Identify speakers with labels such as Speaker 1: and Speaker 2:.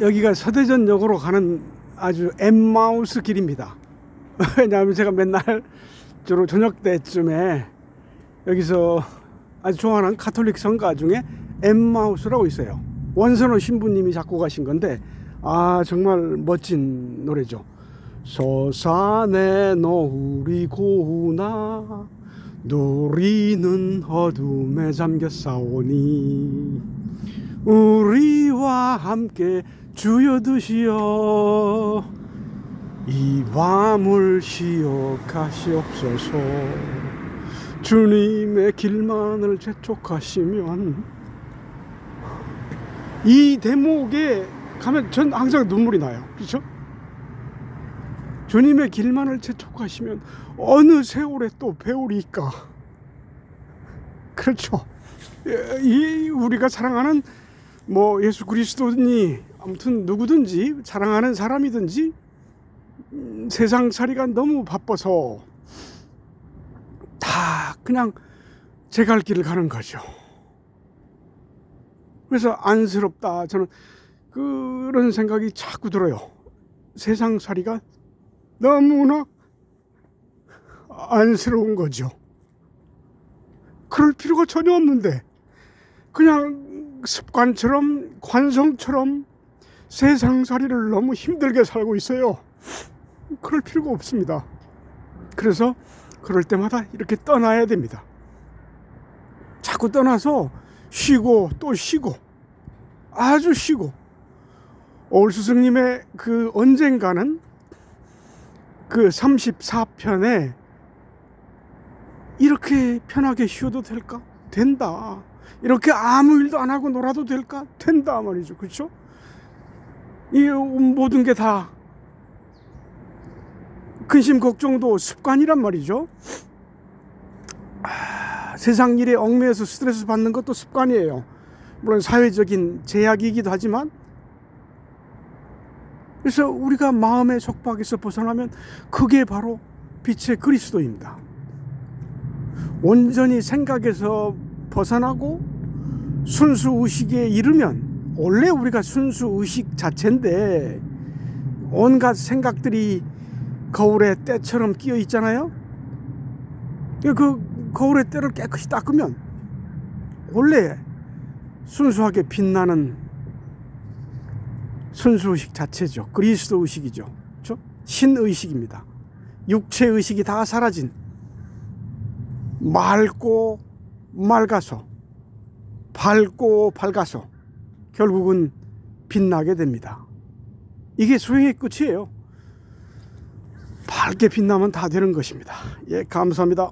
Speaker 1: 여기가 서대전역으로 가는 아주 엠마우스 길입니다. 왜냐하면 제가 맨날 주로 저녁 때쯤에 여기서 아주 좋아하는 카톨릭 성가 중에 엠마우스라고 있어요. 원선호 신부님이 작곡 하신 건데 아 정말 멋진 노래죠. 소산에 노을이 고우나 누리는 어둠에 싸우니 우리와 함께 주여 드시어 이 밤을 시억하시옵소서. 주님의 길만을 재촉하시면 이 대목에 가면 전 항상 눈물이 나요. 그렇죠? 주님의 길만을 재촉하시면 어느 세월에 또 배우리까? 그렇죠. 예, 이 우리가 사랑하는 뭐 예수 그리스도니 아무튼 누구든지 사랑하는 사람이든지 음, 세상 살이가 너무 바빠서 다 그냥 제 갈 길을 가는 거죠. 그래서 안쓰럽다 저는 그런 생각이 자꾸 들어요. 세상 살이가 너무나 안쓰러운 거죠. 그럴 필요가 전혀 없는데 그냥 습관처럼 관성처럼 세상살이를 너무 힘들게 살고 있어요. 그럴 필요가 없습니다. 그래서 그럴 때마다 이렇게 떠나야 됩니다. 자꾸 떠나서 쉬고 또 쉬고 아주 쉬고 올 스승님의 그 언젠가는 그 34편에 이렇게 편하게 쉬어도 될까? 된다. 이렇게 아무 일도 안 하고 놀아도 될까? 된다 말이죠. 그렇죠? 이 모든 게 다 근심 걱정도 습관이란 말이죠. 아, 세상 일에 얽매여서 스트레스 받는 것도 습관이에요. 물론 사회적인 제약이기도 하지만 그래서 우리가 마음의 속박에서 벗어나면 그게 바로 빛의 그리스도입니다. 온전히 생각에서 벗어나고 순수 의식에 이르면 원래 우리가 순수 의식 자체인데 온갖 생각들이 거울에 때처럼 끼어 있잖아요. 그 거울의 때를 깨끗이 닦으면 원래 순수하게 빛나는 순수 의식 자체죠. 그리스도 의식이죠. 그렇죠? 신 의식입니다. 육체 의식이 다 사라진 맑고 맑아서 밝고 밝아서 결국은 빛나게 됩니다. 이게 수행의 끝이에요. 밝게 빛나면 다 되는 것입니다. 예, 감사합니다.